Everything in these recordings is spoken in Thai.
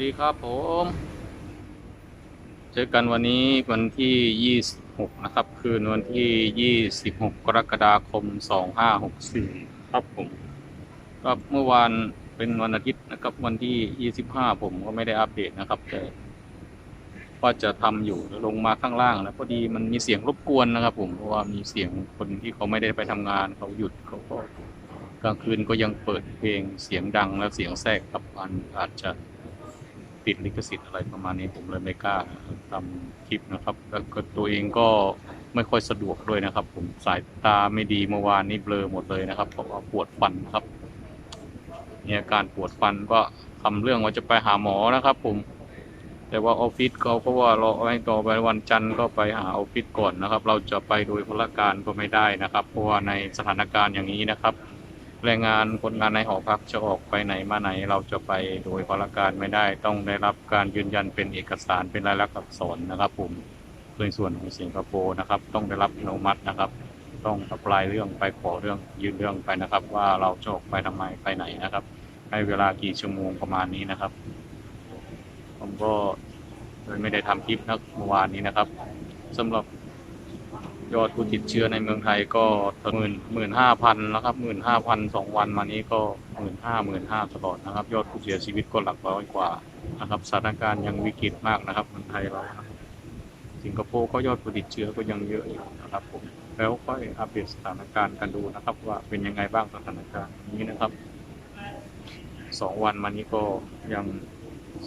ดีครับผม เจอกันวันนี้วันที่ 26 นะครับ คืนวันที่ 26 กรกฎาคม 2564 ครับผมก็เมื่อวานเป็นวันอาทิตย์นะครับ วันที่ 25 ผมก็ไม่ได้อัปเดตนะครับ แต่ว่าจะทำอยู่ลงมาข้างล่างแล้วพอดีมันมีเสียงรบกวนนะครับ ผมเพราะว่ามีเสียงคนที่เขาไม่ได้ไปทำงานเขาหยุดเขาก็กลางคืนก็ยังเปิดเพลงเสียงดังและเสียงแทรกครับมันอาจจะ ติดลิขสิทธิ์อะไรประมาณนี้ผมเลยไม่กล้าทำคลิปนะครับ แล้วก็ตัวเองก็ไม่ค่อยสะดวกด้วยนะครับ ผมสายตาไม่ดีเมื่อวานนี้เบลอหมดเลยนะครับเพราะว่าปวดฟันนะครับมีอาการปวดฟันก็ทำเรื่องว่าจะไปหาหมอนะครับ ผม แต่ว่าออฟฟิศเขาก็ว่ารอให้ต่อไปวันจันทร์ก็ไปหาออฟฟิศก่อนนะครับ เราจะไปโดยพลการก็ไม่ได้นะครับ เพราะว่าในสถานการณ์อย่างนี้นะครับ แรงงานคนงานในหอพักจะออกไปไหนมาไหน เราจะไปโดยพลการไม่ได้ต้องได้รับการยืนยันเป็นเอกสารเป็นลายลักษณ์อักษรนะครับผมในส่วนของสิงคโปร์นะครับ ต้องได้รับอนุมัตินะครับ ต้องอปลายเรื่องไปขอเรื่องยืนเรื่องไปนะครับ ว่าเราจะออกไปทำไมไปไหนนะครับ ให้เวลากี่ชั่วโมงประมาณนี้นะครับ ผมก็เลยไม่ได้ทำคลิปนะเมื่อวานนี้นะครับสำหรับ ยอดผู้ติดเชื้อในเมืองไทยก็หมื่นหมื่นห้าพันนะครับหมื่นห้าพันสองวันมานี้ก็หมื่นห้าหมื่นห้าตลอดนะครับ ยอดผู้เสียชีวิตก็หลักร้อยกว่านะครับสถานการณ์ยังวิกฤตมากนะครับเมืองไทยเราสิงคโปร์ก็ยอดผู้ติดเชื้อก็ยังเยอะอยู่นะครับผมแล้วก็อัปเดตสถานการณ์กันดูนะครับ ว่าเป็นยังไงบ้างสถานการณ์นี้นะครับสองวันมานี้ก็ยัง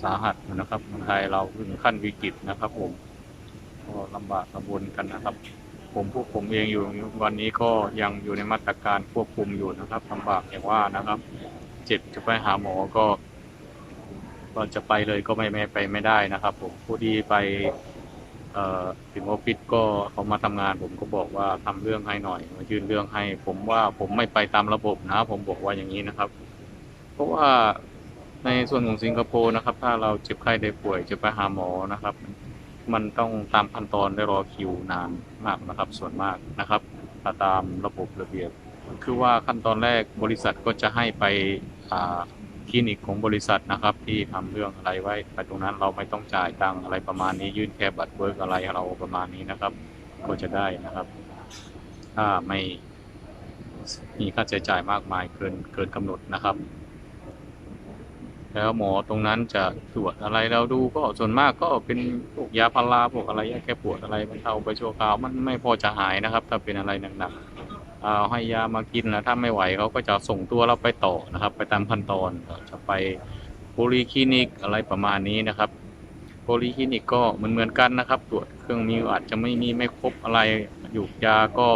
สาหัสอยู่นะครับเมืองไทยเราถึงขั้นวิกฤตนะครับ ผมก็ลำบากลำบนกันนะครับ ผมพวกผมเองอยู่วันนี้ก็ยังอยู่ในมาตรการควบคุมอยู่นะครับลำบากอย่างว่านะครับ เจ็บจะไปหาหมอก็ก็จะไปเลยก็ไม่ไม่ไปไม่ได้นะครับ ผมผู้ที่ไปถึงออฟฟิศก็เขามาทำงาน ผมก็บอกว่าทำเรื่องให้หน่อยมายื่นเรื่องให้ ผมว่าผมไม่ไปตามระบบนะ ผมบอกว่าอย่างนี้นะครับ เพราะว่าในส่วนของสิงคโปร์นะครับ ถ้าเราเจ็บไข้ได้ป่วยจะไปหาหมอนะครับ มันต้องตามขั้นตอนได้รอคิวนาน มากนะครับ ส่วนมากนะครับาตามระบบระเบียบ คือว่าขั้นตอนแรกบริษัทก็จะให้ไปคลินิกของบริษัทนะครับ ที่ทำเรื่องอะไรไว้ไปตรงนั้นเราไม่ต้องจ่ายตังอะไรประมาณนี้ยื่นแค่บัตรเวิร์กอะไรเราประมาณนี้นะครับ ก็จะได้นะครับ ถ้าไม่มีค่าใช้จ่ายมากมายเกินเกินกำหนดนะครับ แล้วหมอตรงนั้นจะตรวจอะไรเราดูก็ส่วนมากก็เป็นพวกยาพาราพวกอะไรยาแก้ปวดอะไรมันเทาไปชั่วคราวมันไม่พอจะหายนะครับ ถ้าเป็นอะไรหนักๆเอาให้ยามากินแล้วถ้าไม่ไหวเขาก็จะส่งตัวเราไปต่อนะครับ ไปตามขั้นตอนจะไปโพลีคลินิกอะไรประมาณนี้นะครับโพลีคลินิกก็เหมือนเหมือนกันนะครับ ตรวจเครื่องนิ้วอาจจะไม่มีไม่ครบอะไรอยู่ยาก็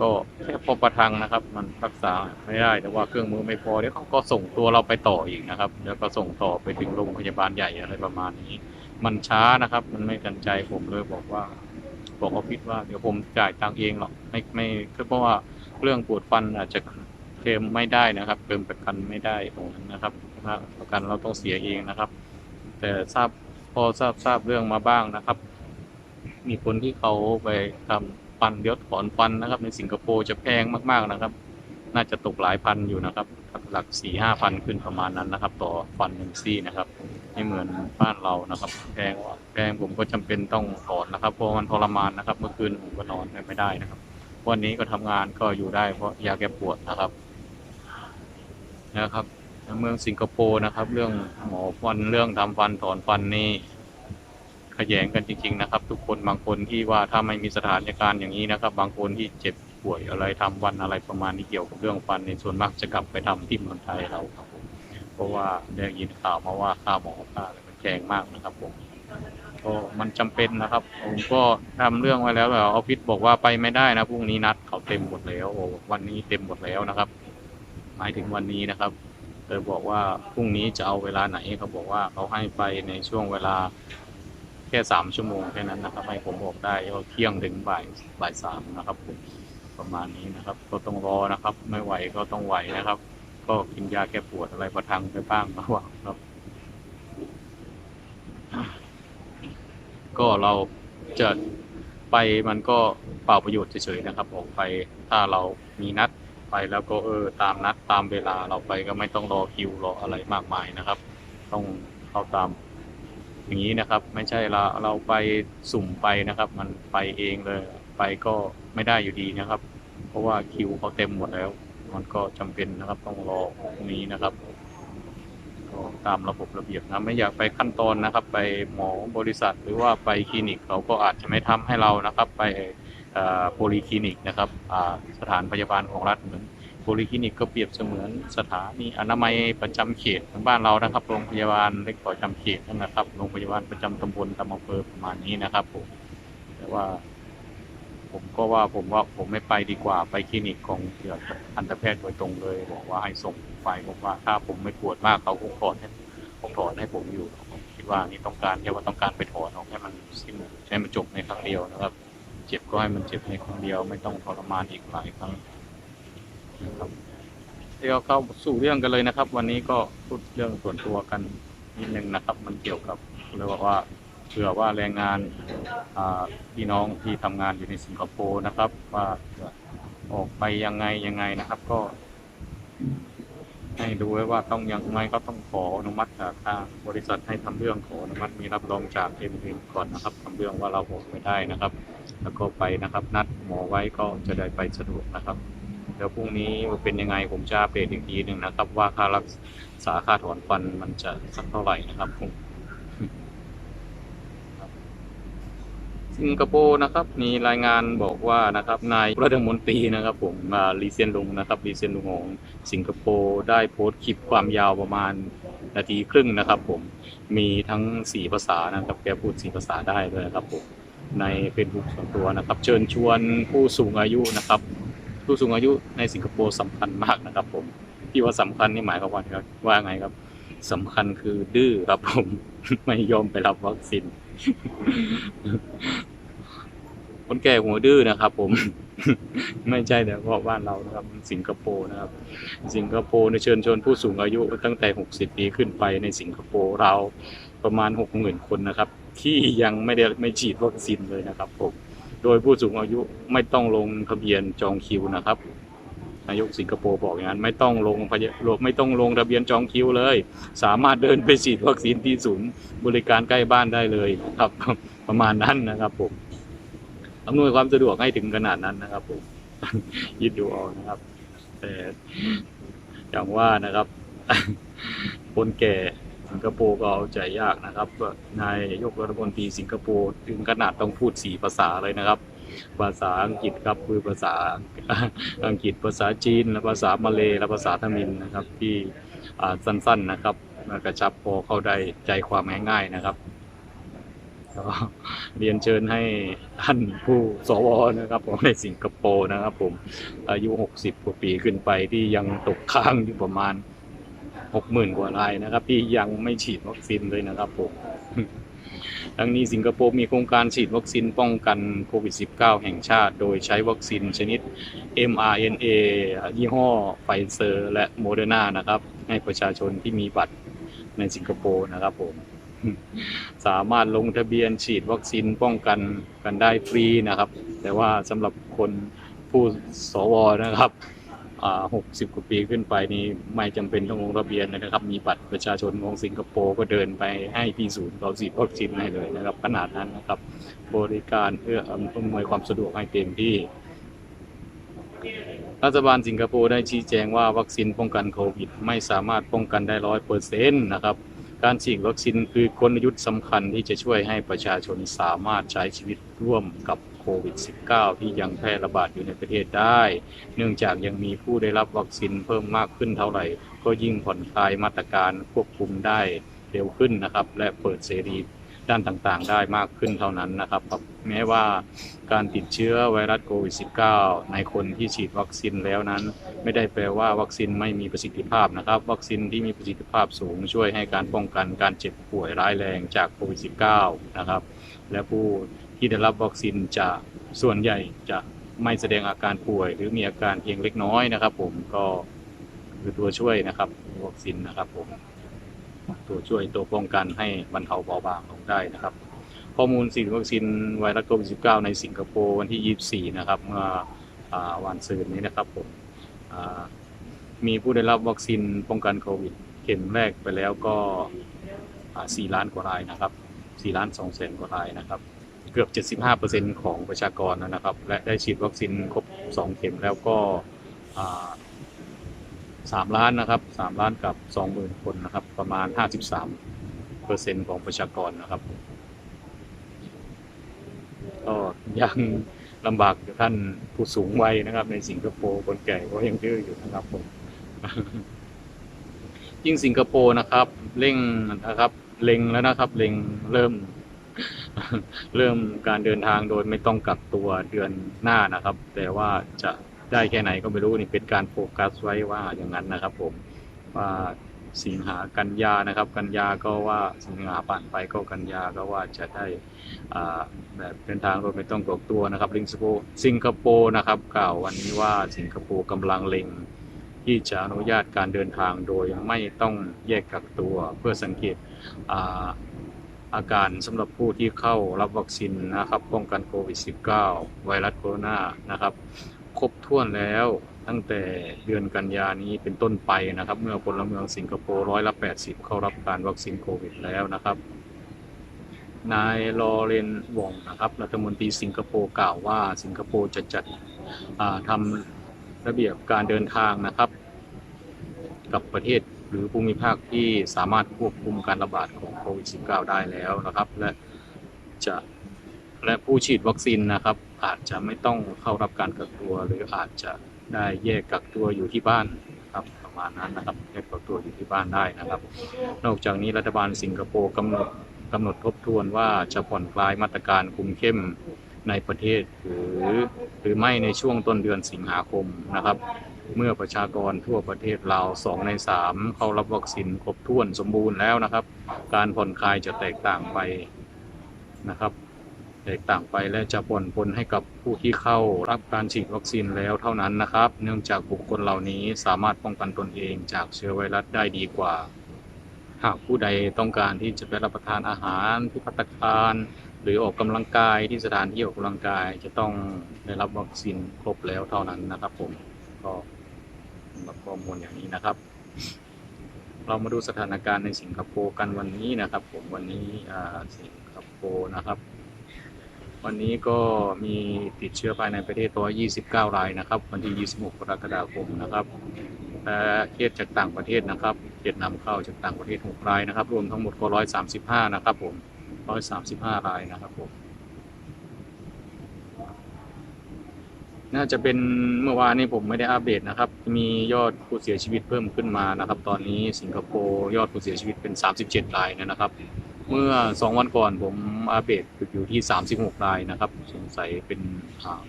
ก็แค่พอประทังนะครับ มันรักษาไม่ได้แต่ว่าเครื่องมือไม่พอเดี๋ยวเขาก็ส่งตัวเราไปต่ออีกนะครับแล้วก็ส่งต่อไปถึงโรงพยาบาลใหญ่อะไรประมาณนี้ มันช้านะครับ มันไม่ทันใจผมเลยบอกว่า บอกออฟฟิศว่าเดี๋ยวผมจ่ายตังเองหรอกไม่ไม่เพราะว่าเรื่องปวดฟันอาจจะเคลมไม่ได้นะครับเคลมประกันไม่ได้ตรงนั้นนะครับประกันเราต้องเสียเองนะครับ แต่ทราบพอทราบทราบเรื่องมาบ้างนะครับ มีคนที่เขาไปทำ ฟันเดี๋ยวถอนฟันนะครับ ในสิงคโปร์จะแพงมากๆนะครับ น่าจะตกหลายพันอยู่นะครับ หลักสี่ห้าพันขึ้นประมาณนั้นนะครับ ต่อฟันหนึ่งซี่นะครับไม่เหมือนบ้านเรานะครับแพงกว่าแพงผมก็จำเป็นต้องถอนนะครับเพราะมันทรมานนะครับ เมื่อคืนผมก็นอนไม่ได้นะครับ วันนี้ก็ทำงานก็อยู่ได้เพราะยาแก้ปวดนะครับนะครับเมืองสิงคโปร์นะครับ เรื่องหมอฟันเรื่องทำฟันถอนฟันนี่ ขยงกันจริง ๆ นะครับ ทุกคนบางคนที่ว่าถ้าไม่มีสถานการณ์อย่างนี้นะครับ บางคนที่เจ็บป่วยอะไรทำวันอะไรประมาณนี้เกี่ยวกับเรื่องฟันในส่วนมากจะกลับไปทำที่เมืองไทยเราครับผมเพราะว่าได้ยินข่าวมาว่าค่าหมอค่าอะไรมันแพงมากนะครับผมก็มันจำเป็นนะครับ ผมก็ทำเรื่องไว้แล้วแต่ออฟฟิศบอกว่าไปไม่ได้นะพรุ่งนี้นัดเขาเต็มหมดแล้วโอ้วันนี้เต็มหมดแล้วนะครับ หมายถึงวันนี้นะครับเลยบอกว่าพรุ่งนี้จะเอาเวลาไหนเขาบอกว่าเขาให้ไปในช่วงเวลา ค่สามชั่วโมงแค่นั้นนะครับ ให้ผมบอกได้ว่าเที่ยงถึงบ่ายบ่ายสามนะครับผมประมาณนี้นะครับ ก็ต้องรอนะครับ ไม่ไหวก็ต้องไหวนะครับ ก็กินยาแก้ปวดอะไรประทังไปบ้างระหว่างครับ ก็เราจะไปมันก็เปล่าประโยชน์เฉยๆนะครับ ออกไปถ้าเรามีนัดไปแล้วก็เออตามนัดตามเวลาเราไปก็ไม่ต้องรอคิวรออะไรมากมายนะครับ ต้องเข้าตาม อย่างนี้นะครับ ไม่ใช่เราเราไปสุ่มไปนะครับ มันไปเองเลยไปก็ไม่ได้อยู่ดีนะครับ เพราะว่าคิวเขาเต็มหมดแล้ว มันก็จำเป็นนะครับต้องรอพรุ่งนี้นะครับก็ตามระบบระเบียบนะไม่อยากไปขั้นตอนนะครับ ไปหมอบริษัทหรือว่าไปคลินิกเขาก็อาจจะไม่ทำให้เรานะครับ ไปโพลีคลินิกนะครับอ่าสถานพยาบาลของรัฐ โพลีคลินิกก็เปรียบเสมือนสถานีอนามัยประจำเขตของบ้านเรานะครับ โรงพยาบาลเล็กประจำเขตนะครับ โรงพยาบาลประจำตำบลตำอำเภอประมาณนี้นะครับผม แต่ว่า ผมก็ว่าผมว่าผมไม่ไปดีกว่าไปคลินิกของเกี่ยวกับทันตแพทย์โดยตรงเลย บอกว่าให้ส่งไปบอกว่าถ้าผมไม่ปวดมากเขาคงถอนให้คงถอนให้ผมอยู่ผมคิดว่านี่ต้องการแค่ว่าต้องการไปถอนออกให้มันสิ้นใช้มันจบในครั้งเดียวนะครับ เจ็บก็ให้มันเจ็บในครั้งเดียวไม่ต้องทรมานอีกหลายครั้ง เดี๋ยวเข้าสู่เรื่องกันเลยนะครับ วันนี้ก็พูดเรื่องส่วนตัวกันนิดนึงนะครับ มันเกี่ยวกับเรียกว่าเผื่อว่าแรงงานพี่น้องที่ทำงานอยู่ในสิงคโปร์นะครับ ว่าออกไปยังไงยังไงนะครับ ก็ ให้ดูไว้ว่าต้องยังไงก็ต้องขออนุมัติจากทางบริษัทให้ทำเรื่องขออนุมัติมีรับรองจากเอ็มเก่อนนะครับทำเรื่องว่าเราออกไม่ได้นะครับ แล้วก็ไปนะครับ นัดหมอไว้ก็จะได้ไปสะดวกนะครับ ดี๋ยวพรุ่งนี้เป็นยังไงผมจะอัปเดตอีกทีหนึ่งนะครับ ว่าค่ารักษาค่าถอนฟันมันจะสักเท่าไหร่นะครับผมสิงคโปร์นะครับมีรายงานบอกว่านะครับนายรัฐมนตรีนะครับ ผมมาลีเซียนลุงนะครับลีเซียนลุงของสิงคโปร์ได้โพสต์คลิปความยาวประมาณนาทีครึ่งนะครับ ผมมีทั้งสี่ภาษานะครับ แกพูดสี่ภาษาได้เลยนะครับผมในเฟซบุ๊กส่วนตัวนะครับ เชิญชวนผู้สูงอายุนะครับ ผู้สูงอายุในสิงคโปร์สำคัญมากนะครับ ผมที่ว่าสำคัญนี่หมายความว่าว่าไงครับสำคัญคือดื้อครับผมไม่ยอมไปรับวัคซีนคนแก่หัวดื้อนะครับ ผม ไม่ใช่แต่เพราะบ้านเรานะครับ สิงคโปร์นะครับ สิงคโปร์ในเชิญชวนผู้สูงอายุตั้งแต่ 60 ปีขึ้นไปในสิงคโปร์เราประมาณ 60,000 คนนะครับ ที่ยังไม่ได้ไม่ฉีดวัคซีนเลยนะครับผม โดยผู้สูงอายุไม่ต้องลงทะเบียนจองคิวนะครับ นายกสิงคโปร์บอกอย่างนั้นไม่ต้องลงพยไม่ต้องลงทะเบียนจองคิวเลย สามารถเดินไปฉีดวัคซีนที่ศูนย์บริการใกล้บ้านได้เลยครับ ประมาณนั้นนะครับผมอำนวยความสะดวกให้ถึงขนาดนั้นนะครับผมยิดดูเอานะครับแต่อย่างว่านะครับ คนแก่ สิงคโปร์ก็เอาใจยากนะครับ นายยกรัฐมนตรีสิงคโปร์ถึงขนาดต้องพูดสี่ภาษาเลยนะครับ ภาษาอังกฤษครับคือภาษาอังกฤษภาษาจีนและภาษามาเลยและภาษาทมิฬนะครับที่สั้นๆนะครับกระชับพอเข้าได้ใจความง่ายๆนะครับก็เรียนเชิญให้ท่านผู้สวนะครับผมในสิงคโปร์นะครับผมอายุ 60กว่าปีขึ้นไปที่ยังตกค้างอยู่ประมาณ 60,000กว่ารายนะครับ ที่ยังไม่ฉีดวัคซีนเลยนะครับผมทั้งนี้สิงคโปร์มีโครงการฉีดวัคซีนป้องกันโควิด -19 แห่งชาติ โดยใช้วัคซีนชนิด mRNA ยี่ห้อไฟเซอร์ และโมเดอร์นานะครับ ให้ประชาชนที่มีบัตรในสิงคโปร์นะครับผม สามารถลงทะเบียนฉีดวัคซีนป้องกันกันได้ฟรีนะครับ แต่ว่าสำหรับคนผู้สวนะครับ อ่า60กว่าปีขึ้นไปนี่ไม่จำเป็นต้องลงทะเบียนนะครับ มีบัตรประชาชนของสิงคโปร์ก็เดินไปให้ที่ศูนย์เขาฉีดวัคซีนให้เลยนะครับ ขนาดนั้นนะครับ บริการเพื่ออำนวยความสะดวกให้เต็มที่ รัฐบาลสิงคโปร์ได้ชี้แจงว่าวัคซีนป้องกันโควิด ไม่สามารถป้องกันได้ร้อยเปอร์เซ็นต์นะครับการฉีดวัคซีนคือกลยุทธ์สำคัญที่จะช่วยให้ประชาชนสามารถใช้ชีวิตร่วมกับ โควิด -19 ที่ยังแพร่ระบาดอยู่ในประเทศได้ เนื่องจากยังมีผู้ได้รับวัคซีนเพิ่มมากขึ้นเท่าไหร่ ก็ยิ่งผ่อนคลายมาตรการควบคุมได้เร็วขึ้นนะครับ และเปิดเสรีด้านต่างๆ ได้มากขึ้นเท่านั้นนะครับแม้ว่าการติดเชื้อไวรัสโควิด -19 ในคนที่ฉีดวัคซีนแล้วนั้น ไม่ได้แปลว่าวัคซีนไม่มีประสิทธิภาพนะครับ วัคซีนที่มีประสิทธิภาพสูงช่วยให้การป้องกันการเจ็บป่วยร้ายแรงจากโควิด -19 นะครับ และผู้ ที่ได้รับวัคซีนจะส่วนใหญ่จะไม่แสดงอาการป่วย หรือมีอาการเพียงเล็กน้อยนะครับ ผมก็คือตัวช่วยนะครับวัคซีนนะครับผมตัวช่วยตัวป้องกันให้บรรเทาเบาบางลงได้นะครับ ข้อมูลฉีดวัคซีนไวรัสโควิด -19 ในสิงคโปร์วันที่ 24 นะครับเมื่อวันซืนนี้นะครับผมมีผู้ได้รับวัคซีนป้องกันโควิด เข็มแรกไปแล้วก็สี่ล้านกว่ารายนะครับสี่ล้านสองแสนกว่ารายนะครับ เกือบ 75%ของประชากรนะครับ และได้ฉีดวัคซีนครบ 2 เข็มแล้วก็3ล้านนะครับ3ล้านกับ 20,000 คนนะครับ ประมาณ 53%ของประชากรนะครับก็ยังลำบากท่านผู้สูงวัยนะครับ ในสิงคโปร์คนแก่ก็ยังดื้ออยู่นะครับผมยิ่งสิงคโปร์นะครับเร่งนะครับเล็งแล้วนะครับเล็งเริ่ม เริ่มการเดินทางโดยไม่ต้องกักตัวเดือนหน้านะครับ แต่ว่าจะได้แค่ไหนก็ไม่รู้นี่เป็นการโฟกัสไว้ว่าอย่างนั้นนะครับผมว่าสิงหากันยานะครับ กันยาก็ว่าสิงหาผ่านไปก็กันยาก็ว่าจะได้แบบเดินทางโดยไม่ต้องกักตัวนะครับสิงคโปร์สิงคโปร์นะครับ กล่าววันนี้ว่าสิงคโปร์กำลังเล็งที่จะอนุญาตการเดินทางโดยไม่ต้องแยกกักตัวเพื่อสังเกต อาการสำหรับผู้ที่เข้ารับวัคซีนนะครับป้องกันโควิด -19 ไวรัสโคโรนานะครับครบถ้วนแล้วตั้งแต่เดือนกันยานี้เป็นต้นไปนะครับ เมื่อพลเมืองสิงคโปร์ร้อยละ 80 เข้ารับการวัคซีนโควิดแล้วนะครับ นายลอเรนวองนะครับรัฐมนตรีสิงคโปร์กล่าวว่าสิงคโปร์จะจัดทำระเบียบการเดินทางนะครับ กับประเทศ หรือภูมิภาคที่สามารถควบคุมการระบาดของโควิด -19 ได้แล้วนะครับ และจะและผู้ฉีดวัคซีนนะครับ อาจจะไม่ต้องเข้ารับการกักตัว หรืออาจจะได้แยกกักตัวอยู่ที่บ้านครับประมาณนั้นนะครับแยกกักตัวอยู่ที่บ้านได้นะครับ นอกจากนี้รัฐบาลสิงคโปร์กำหนดกำหนดทบทวนว่าจะผ่อนคลายมาตรการคุมเข้มในประเทศหรือหรือไม่ในช่วงต้นเดือนสิงหาคมนะครับ เมื่อประชากรทั่วประเทศเราสองในสามเข้ารับวัคซีนครบถ้วนสมบูรณ์แล้วนะครับ การผ่อนคลายจะแตกต่างไปนะครับแตกต่างไปและจะผ่อนปลนให้กับผู้ที่เข้ารับการฉีดวัคซีนแล้วเท่านั้นนะครับ เนื่องจากบุคคลเหล่านี้สามารถป้องกันตนเองจากเชื้อไวรัสได้ดีกว่า หากผู้ใดต้องการที่จะไปรับประทานอาหารที่ภัตตาคาร หรือออกกำลังกายที่สถานที่ออกกำลังกายจะต้องได้รับวัคซีนครบแล้วเท่านั้นนะครับผม ก็สำหรับข้อมูลอย่างนี้นะครับ เรามาดูสถานการณ์ในสิงคโปร์กันวันนี้นะครับผมวันนี้สิงคโปร์นะครับ วันนี้ก็มีติดเชื้อภายในประเทศ129 รายนะครับ วันที่ 26 กรกฎาคมนะครับและเคสจากต่างประเทศนะครับเวียดนาเข้าจากต่างประเทศ 6 รายนะครับ รวมทั้งหมดก็135 นะครับผม 135 รายนะครับผม น่าจะเป็นเมื่อวานนี้ผมไม่ได้อัปเดตนะครับ มียอดผู้เสียชีวิตเพิ่มขึ้นมานะครับ ตอนนี้สิงคโปร์ยอดผู้เสียชีวิตเป็น 37 รายนะครับ เมื่อ 2 วันก่อนผมอัปเดตอยู่ที่ 36 รายนะครับ สงสัยเป็น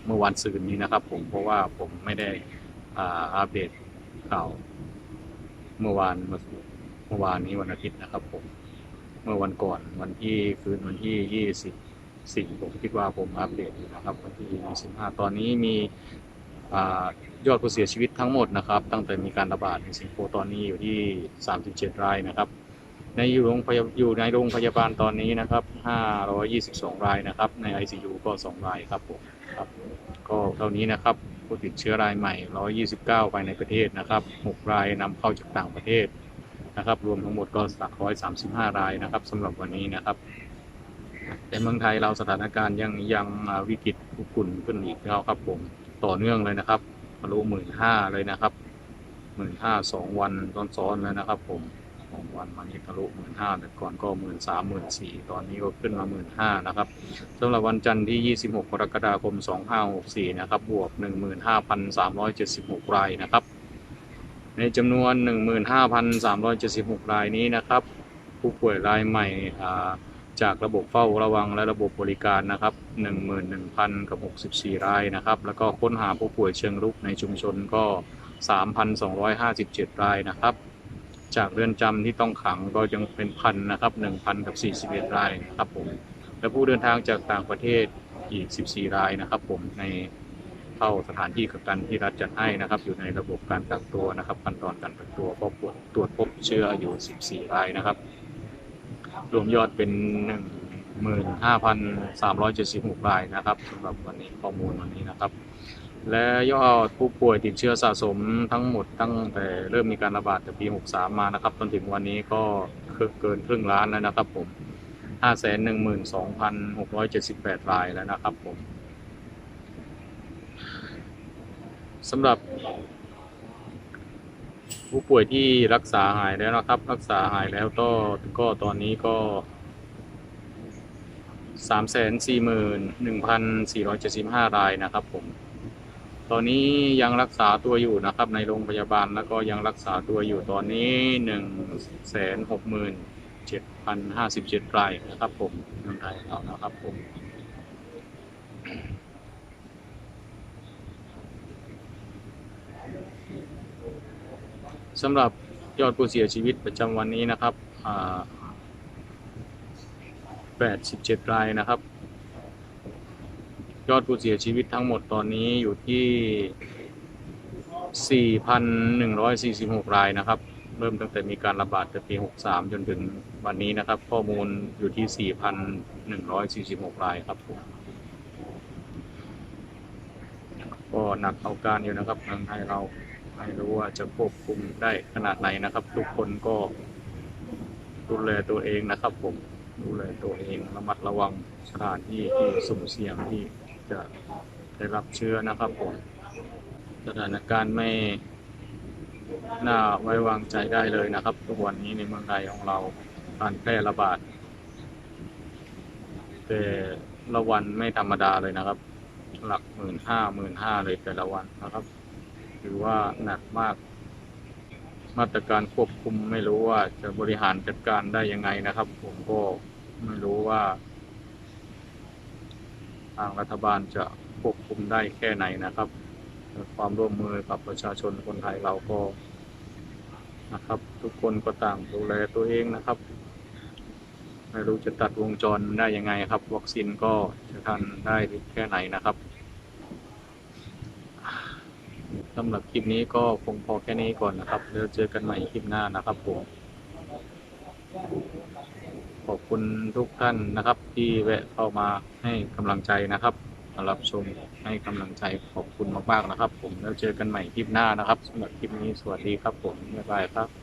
เมื่อวันซืนนี้นะครับ ผมเพราะว่าผมไม่ได้อัปเดตข่าวเมื่อวานเมื่อเมื่อวานนี้วันอาทิตย์นะครับ ผมเมื่อวันก่อนวันที่คืนวันที่ 24 ผมคิดว่าผมอัปเดตอยู่นะครับวันที่ 25 ตอนนี้มียอดผู้เสียชีวิตทั้งหมดนะครับ ตั้งแต่มีการระบาดในสิงคโปร์ตอนนี้อยู่ที่ 37 รายนะครับ ในอยู่โรงพยาอยู่ในโรงพยาบาลตอนนี้นะครับ 522 รายนะครับ ใน ICU ก็ 2 รายครับผมครับก็เท่านี้นะครับผู้ติดเชื้อรายใหม่ 129ภายในประเทศนะครับ 6 รายนำเข้าจากต่างประเทศนะครับ รวมทั้งหมดก็135 รายนะครับสำหรับวันนี้นะครับ แต่เมืองไทยเราสถานการณ์ยังยังวิกฤตคุกุ่นขึ้นอีกแล้วครับผมต่อเนื่องเลยนะครับทะลุหมื่นห้าเลยนะครับหมื่นห้าสองวันซ้อนๆเลยนะครับ ผมสองวันมานี้ทะลุหมื่นห้าแต่ก่อนก็หมื่นสามหมื่นสี่ตอนนี้ก็ขึ้นมาหมื่นห้านะครับสำหรับวันจันทร์ที่26กกรกฎาคม2564นะครับบวก15,376รายนะครับในจำนวน 15,376 รายนี้นะครับ ผู้ป่วยรายใหม่อ่า จากระบบเฝ้าระวังและระบบบริการนะครับ 11,000กับ64 รายนะครับ แล้วก็ค้นหาผู้ป่วยเชิงรุกในชุมชนก็ 3,257 รายนะครับ จากเรือนจำที่ต้องขังก็ยังเป็นพันนะครับ 1,000 กับ 41 รายนะครับผม และผู้เดินทางจากต่างประเทศอีก 14 รายนะครับผม ในเข้าสถานที่กักกันที่รัฐจัดให้นะครับ อยู่ในระบบการกักตัวนะครับขั้นตอนการกักตัวก็ตรวจพบเชื้ออยู่ 14 รายนะครับ รวมยอดเป็น15,376รายนะครับสำหรับวันนี้ข้อมูลวันนี้นะครับ และยอดผู้ป่วยติดเชื้อสะสมทั้งหมดตั้งแต่เริ่มมีการระบาดจากปี 63 มานะครับจนถึงวันนี้ก็เกินครึ่งล้านแล้วนะครับผม 512,678 รายแล้วนะครับผมสำหรับ ผู้ป่วยที่รักษาหายแล้วนะครับ รักษาหายแล้วก็ก็ตอนนี้ก็สามแสนสี่หมื่นหนึ่งพันสี่ร้อยเจ็ดสิบห้ารายนะครับผม ตอนนี้ยังรักษาตัวอยู่นะครับ ในโรงพยาบาลแล้วก็ยังรักษาตัวอยู่ตอนนี้หนึ่งแสนหกหมื่นเจ็ดพันห้าสิบเจ็ดรายนะครับผมเมืองไทยเรานะครับผม สำหรับยอดผู้เสียชีวิตประจำวันนี้นะครับ87 รายนะครับ ยอดผู้เสียชีวิตทั้งหมดตอนนี้อยู่ที่ 4,146 รายนะครับ เริ่มตั้งแต่มีการระบาดแต่ปี 63 จนถึงวันนี้นะครับ ข้อมูลอยู่ที่ 4,146 รายครับผมก็หนักเอาการอยู่นะครับเมืองไทยเรา ไม่รู้ว่าจะควบคุมได้ขนาดไหนนะครับ ทุกคนก็ดูแลตัวเองนะครับผมดูแลตัวเองระมัดระวังสถานที่ที่สุ่มเสี่ยงที่จะได้รับเชื้อนะครับผมสถานการณ์ไม่น่าไว้วางใจได้เลยนะครับทุกวันนี้ในเมืองไทยของเราการแพร่ระบาดแต่ละวันไม่ธรรมดาเลยนะครับ หลักหมื่นห้าหมื่นห้าเลยแต่ละวันนะครับ ถือว่าหนักมาก มาตรการควบคุมไม่รู้ว่าจะบริหารจัดการได้ยังไงนะครับ ผมก็ไม่รู้ว่า ทางรัฐบาลจะควบคุมได้แค่ไหนนะครับ ความร่วมมือกับประชาชนคนไทยเราก็นะครับ ทุกคนก็ต่างดูแลตัวเองนะครับไม่รู้จะตัดวงจรได้ยังไงครับ วัคซีนก็จะทันได้แค่ไหนนะครับ สำหรับคลิปนี้ก็คงพอแค่นี้ก่อนนะครับแล้วเจอกันใหม่คลิปหน้านะครับผมขอบคุณทุกท่านนะครับ ที่แวะเข้ามาให้กำลังใจนะครับรับชมให้กำลังใจขอบคุณมากๆนะครับ ผมแล้วเจอกันใหม่คลิปหน้านะครับสำหรับคลิปนี้สวัสดีครับผมบ๊ายบายครับ